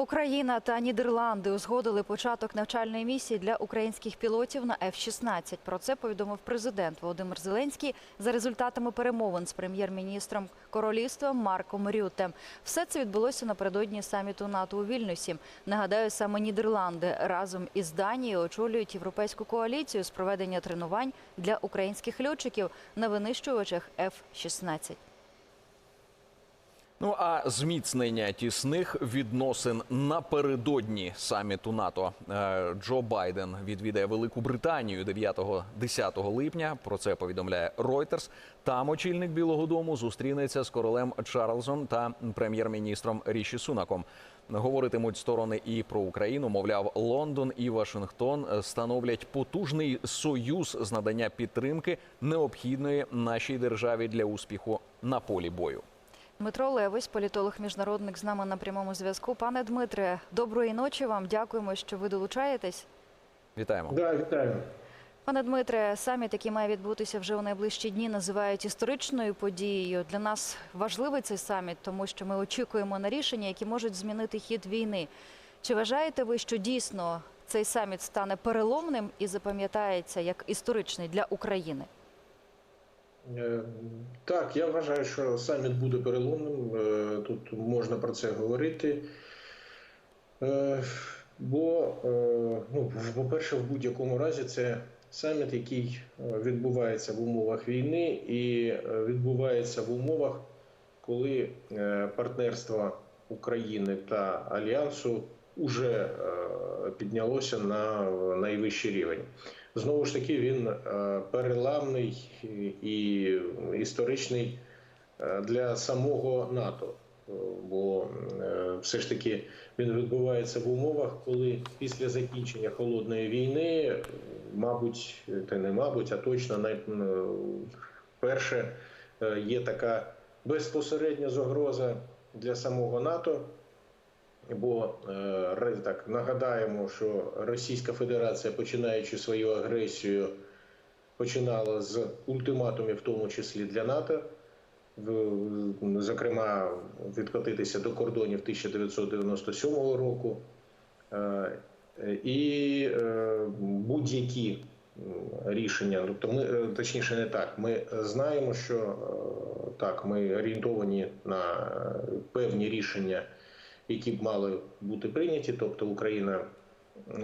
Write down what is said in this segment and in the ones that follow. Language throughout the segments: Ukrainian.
Україна та Нідерланди узгодили початок навчальної місії для українських пілотів на F-16. Про це повідомив президент Володимир Зеленський за результатами перемовин з прем'єр-міністром королівства Марком Рютем. Все це відбулося напередодні саміту НАТО у Вільнюсі. Нагадаю, саме Нідерланди разом із Данією очолюють європейську коаліцію з проведення тренувань для українських льотчиків на винищувачах F-16. Ну а зміцнення тісних відносин напередодні саміту НАТО Е, Джо Байден відвідає Велику Британію 9-10 липня. Про це повідомляє Reuters. Там очільник Білого Дому зустрінеться з королем Чарльзом та прем'єр-міністром Ріші Сунаком. Говоритимуть сторони і про Україну. Мовляв, Лондон і Вашингтон становлять потужний союз з надання підтримки необхідної нашій державі для успіху на полі бою. Дмитро Левись, політолог міжнародник з нами на прямому зв'язку. Пане Дмитре, доброї ночі вам. Дякуємо, що ви долучаєтесь. Вітаємо. Да, вітаю. Пане Дмитре, саміт, який має відбутися вже у найближчі дні, називають історичною подією. Для нас важливий цей саміт, тому що ми очікуємо на рішення, які можуть змінити хід війни. Чи вважаєте ви, що дійсно цей саміт стане переломним і запам'ятається як історичний для України? Е, Так, я вважаю, що саміт буде переломним. Е, Тут можна про це говорити. Е, Бо, ну, по-перше, в будь-якому разі це саміт, який відбувається в умовах війни, і відбувається в умовах, коли партнерство України та Альянсу вже піднялося на найвищий рівень. Знову ж таки, він е, переламний і історичний е, для самого НАТО. Е, Бо все ж таки він відбувається в умовах, коли після закінчення холодної війни, мабуть, та не мабуть, а точно найперше є така безпосередня загроза для самого НАТО. Бо е, так нагадаємо, що Російська Федерація, починаючи свою агресію, починала з ультиматумів, в тому числі для НАТО, зокрема, відкотитися до кордонів 1997 року. Е, І е, будь-які рішення, тобто ми точніше не так. Ми знаємо, що так, ми орієнтовані на певні рішення які б мали бути прийняті. Тобто Україна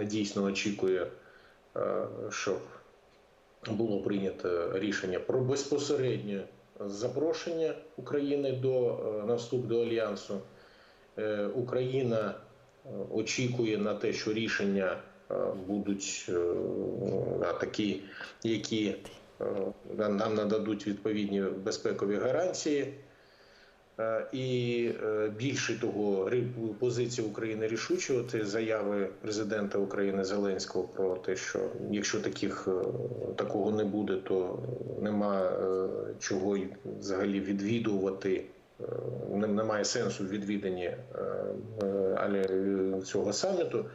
дійсно очікує, е, щоб було прийнято рішення про безпосереднє запрошення України до е, на до альянсу. Е, Україна очікує на те, що рішення будуть такі, які нам нададуть відповідні безпекові гарантії. Е, І е, більше того, позиція України рішуча, це заяви президента України Зеленського про те, що якщо таких е, такого не буде, то нема чого взагалі відвідувати. Немає сенсу в але цього саміту.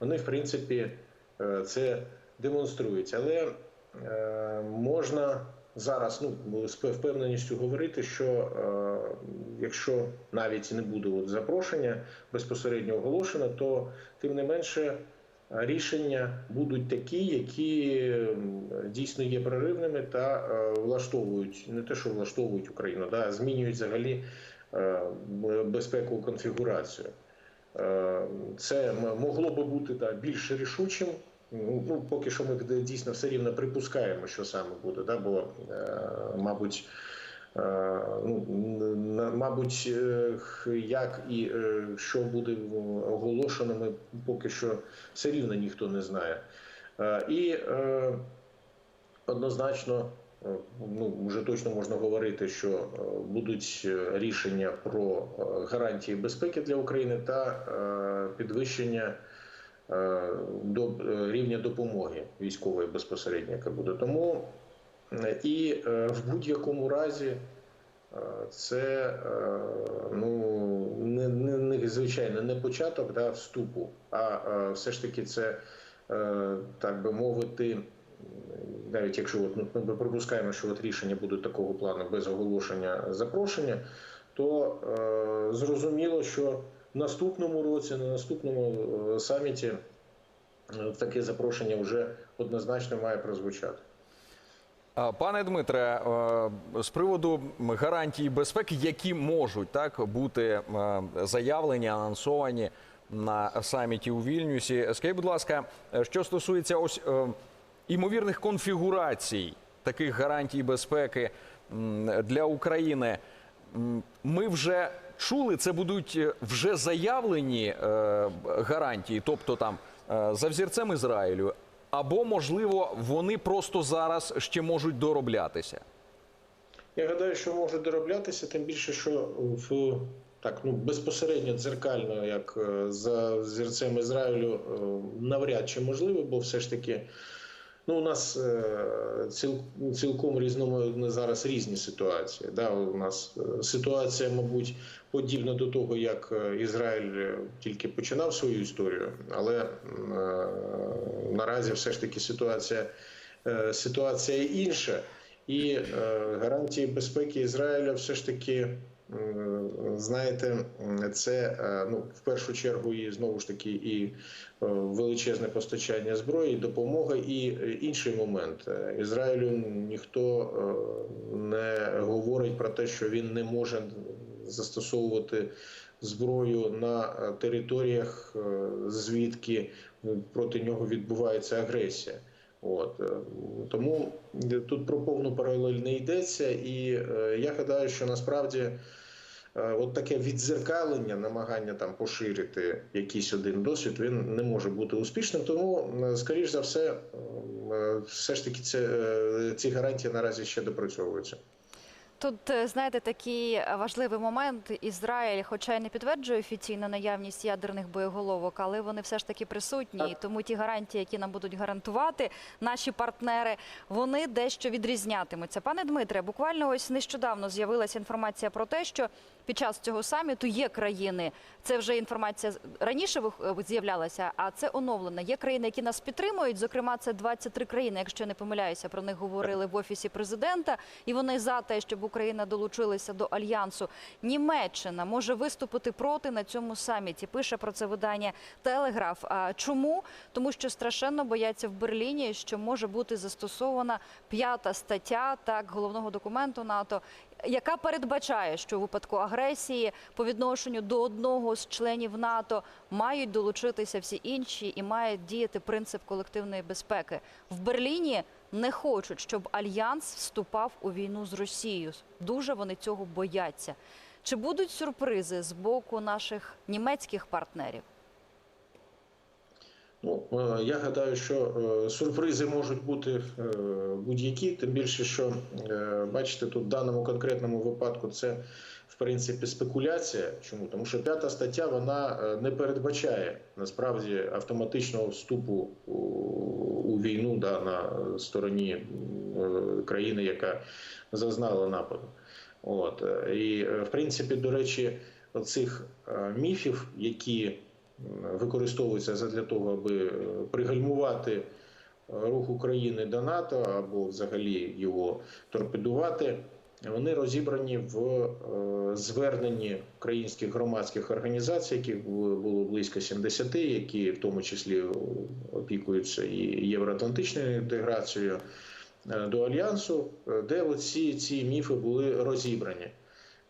Вони, в принципі, це демонструють. Але можна зараз ну з впевненістю говорити, що е, якщо навіть не буде от запрошення безпосередньо оголошено, то тим не менше рішення будуть такі, які дійсно є проривними та е, влаштовують не те, що влаштовують Україну, да, змінюють взагалі е, безпекову конфігурацію. Е, Це могло би бути да, більш рішучим. Ну, ну, поки що ми дійсно все рівно припускаємо, що саме буде, да, бо, е, мабуть, е, ну, мабуть, е, як і е, що буде оголошено, ми поки що все рівно ніхто не знає. Е, І е, однозначно, е, ну вже точно можна говорити, що е, будуть е, рішення про е, гарантії безпеки для України та е, підвищення е, до е, рівня допомоги військової безпосередньо, яка буде. Тому е, і е, в будь-якому разі е, це е, ну не, не, звичайно не початок да, вступу, а е, все ж таки це е, так би мовити. Навіть якщо от, ну, ми припускаємо, що от рішення будуть такого плану без оголошення запрошення, то е, зрозуміло, що наступному році, на наступному е, саміті е, таке запрошення вже однозначно має прозвучати. Пане Дмитре, е, з приводу гарантій безпеки, які можуть так бути заявлені, анонсовані на саміті у Вільнюсі, скажіть, будь ласка, що стосується ось імовірних конфігурацій таких гарантій безпеки для України, ми вже чули, це будуть е, вже заявлені е, гарантії, тобто там е, за взірцем Ізраїлю, або можливо вони просто зараз ще можуть дороблятися. Я гадаю, що може дороблятися, тим більше, що в так ну безпосередньо дзеркально, як за зірцем Ізраїлю, навряд чи можливо, бо все ж таки. Ну, у нас е, цілком різноманітні зараз різні ситуації. Да? У нас е, ситуація, мабуть, подібна до того, як е, Ізраїль тільки починав свою історію, але наразі все ж таки ситуація, ситуація інша. І гарантії безпеки Ізраїля все ж таки, знаєте, це е, ну, в першу чергу і знову ж таки і е, величезне постачання зброї, допомога і е, інший момент. Ізраїлю ніхто не говорить про те, що він не може застосовувати зброю на територіях, звідки проти нього відбувається агресія. От тому тут про повну паралель не йдеться, і я гадаю, що насправді от таке віддзеркалення, намагання там поширити якийсь один досвід, він не може бути успішним. Тому, е, скоріш за все, е, все ж таки це, е, ці гарантії наразі ще допрацьовуються. Тут е, знаєте такий е, важливий момент. Ізраїль, хоча й не підтверджує офіційно наявність ядерних боєголовок, але вони все ж таки присутні. І тому ті гарантії, які нам будуть гарантувати наші партнери, вони дещо відрізнятимуться. Пане Дмитре, буквально ось нещодавно з'явилася інформація про те, що під час цього саміту є країни. Це вже інформація раніше е, з'являлася, а це оновлена. Є країни, які нас підтримують. Зокрема, це 23 країни, якщо не помиляюся. Про них говорили в офісі президента, і вони за те, щоб Україна долучилася до альянсу. Німеччина може виступити проти на цьому саміті. Пише про це видання Телеграф. А чому? Тому що страшенно бояться в Берліні, що може бути застосована п'ята стаття так головного документу НАТО, яка передбачає, що у випадку агресії по відношенню до одного з членів НАТО мають долучитися всі інші і має діяти принцип колективної безпеки. В Берліні не хочуть, щоб альянс вступав у війну з Росією. Дуже вони цього бояться. Чи будуть сюрпризи з боку наших німецьких партнерів? Ну, е, я гадаю, що е, сюрпризи можуть бути е, будь-які, тим більше, що бачите, тут в даному конкретному випадку це в принципі спекуляція. Чому? Тому що п'ята стаття вона не передбачає насправді автоматичного вступу у, війну да, на стороні країни, яка зазнала нападу. От і в принципі, до речі, оцих міфів, які м, використовуються задля того, аби е, пригальмувати е, рух України до НАТО або взагалі його торпедувати, вони розібрані в е, зверненні українських громадських організацій, яких було близько 70, які в тому числі опікуються і євроатлантичною інтеграцією до альянсу, де оці ці міфи були розібрані.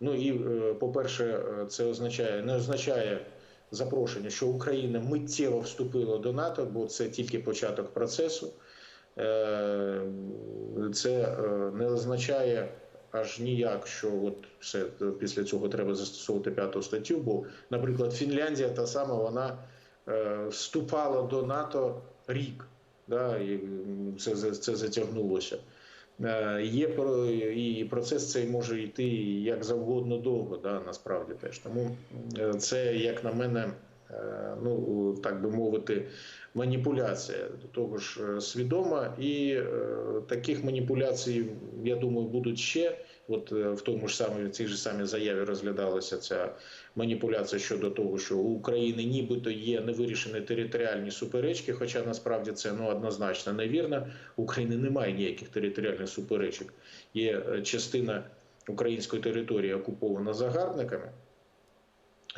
Ну і е, по-перше, е, це означає не означає запрошення, що Україна миттєво вступила до НАТО, бо це тільки початок процесу. Е, Це е, не означає аж ніяк, що от все е, після цього треба застосовувати п'яту статтю. Бо, наприклад, Фінляндія та сама вона вступала до НАТО рік. Да, і це, це затягнулося. Е, Є і процес цей може йти як завгодно довго, да, насправді теж. Тому е, це, як на мене, е, ну так би мовити, маніпуляція до того ж свідома, і таких маніпуляцій, я думаю, будуть ще. От е, в тому ж самому в цій ж самій заяві розглядалася ця маніпуляція щодо того, що у України нібито є невирішені територіальні суперечки, хоча насправді це ну однозначно невірно. У України немає ніяких територіальних суперечок. Є е, частина української території окупована загарбниками.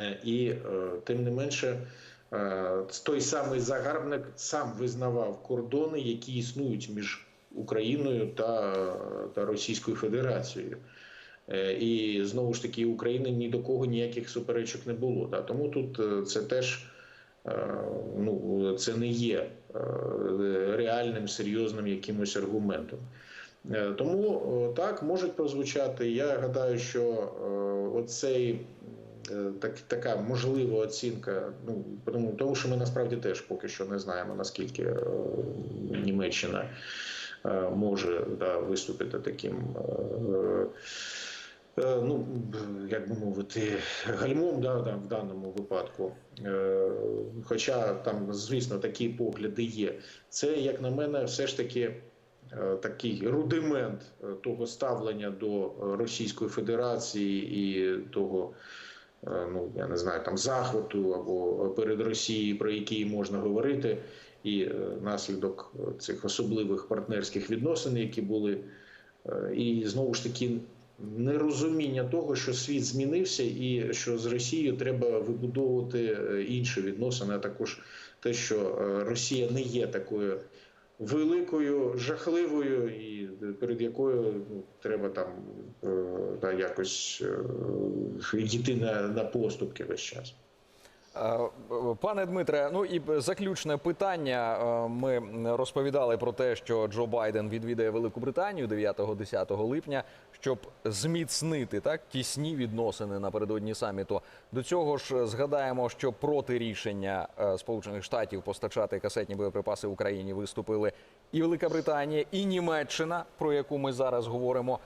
Е, І тим не менше, той самий загарбник сам визнавав кордони, які існують між Україною та, та Російською Федерацією. Е, І знову ж таки, України ні до кого ніяких суперечок не було. Да? Тому тут е, це теж е, ну, це не є реальним серйозним якимось аргументом. Тому так можуть прозвучати. Я гадаю, що оцей так, така можлива оцінка. Ну тому, тому що ми насправді теж поки що не знаємо наскільки Німеччина може да, виступити таким. е, е, Ну, як би мовити, гальмом да, да, в даному випадку. Е, Хоча там, звісно, такі погляди є. Це, як на мене, все ж таки е, такий рудимент е, того ставлення до е, Російської Федерації і того, е, ну я не знаю, там захвату або перед Росією, про який можна говорити, і е, наслідок е, цих особливих партнерських відносин, які були, Е, і знову ж таки. Нерозуміння того, що світ змінився, і що з Росією треба вибудовувати е, інші відносини, а також те, що е, Росія не є такою великою, жахливою, і перед якою ну, треба там е, якось е, йти на, на поступки весь час. Е, Пане Дмитре, ну і заключне питання. Е, Ми розповідали про те, що Джо Байден відвідає Велику Британію 9-10 липня, щоб зміцнити так тісні відносини напередодні саміту. До цього ж згадаємо, що проти рішення е, Сполучених Штатів постачати касетні боєприпаси Україні виступили і Велика Британія, і Німеччина, про яку ми зараз говоримо,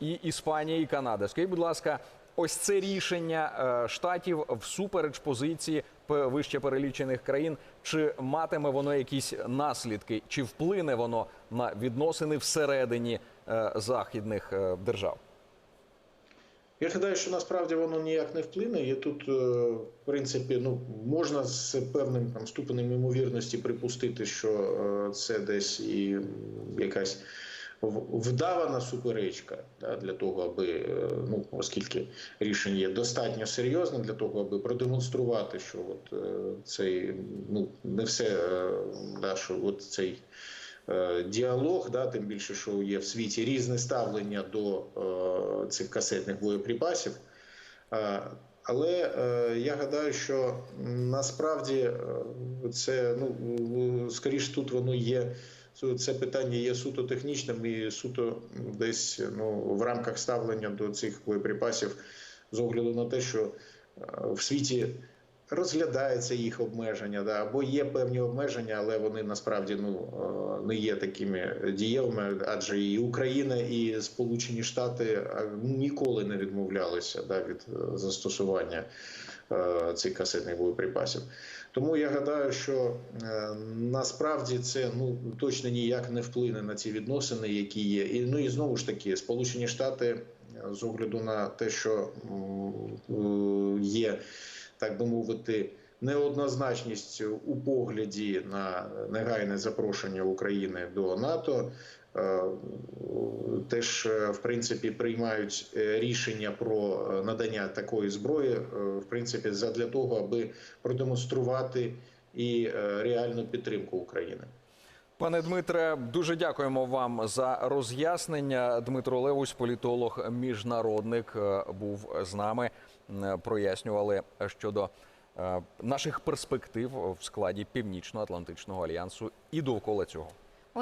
і Іспанія, і Канада. Скажіть, будь ласка. Ось це рішення е, штатів всупереч позиції вище перелічених країн. Чи матиме воно якісь наслідки, чи вплине воно на відносини всередині е, західних е, держав? Я гадаю, що насправді воно ніяк не вплине. І тут, в принципі, ну можна з певним там ступенем ймовірності припустити, що це десь і якась вдавана суперечка да, для того, аби е, ну оскільки рішення є достатньо серйозним для того, аби продемонструвати, що от е, цей ну не все е, да, що от цей. Діалог, да, тим більше, що є в світі різне ставлення до цих касетних боєприпасів. Але е, я гадаю, що насправді це ну скоріш тут воно є. Це питання є суто технічним і суто десь ну в рамках ставлення до цих боєприпасів з огляду на те, що е, в світі розглядається їх обмеження, да, або є певні обмеження, але вони насправді ну е, не є такими дієвими, адже і Україна, і Сполучені Штати ніколи не відмовлялися да, від е, застосування е, цих касетних боєприпасів. Тому я гадаю, що насправді це ну точно ніяк не вплине на ці відносини, які є. І ну і знову ж таки, Сполучені Штати з огляду на те, що є так би мовити, неоднозначність у погляді на негайне запрошення України до НАТО. е, Теж е, в принципі приймають е, рішення про надання такої зброї, в принципі, задля того, аби продемонструвати і реальну підтримку України. Пане Дмитре, дуже дякуємо вам за роз'яснення. Дмитро Левусь, політолог, міжнародник, був з нами. М, Прояснювали щодо е, наших перспектив в складі Північно-Атлантичного альянсу і довкола цього.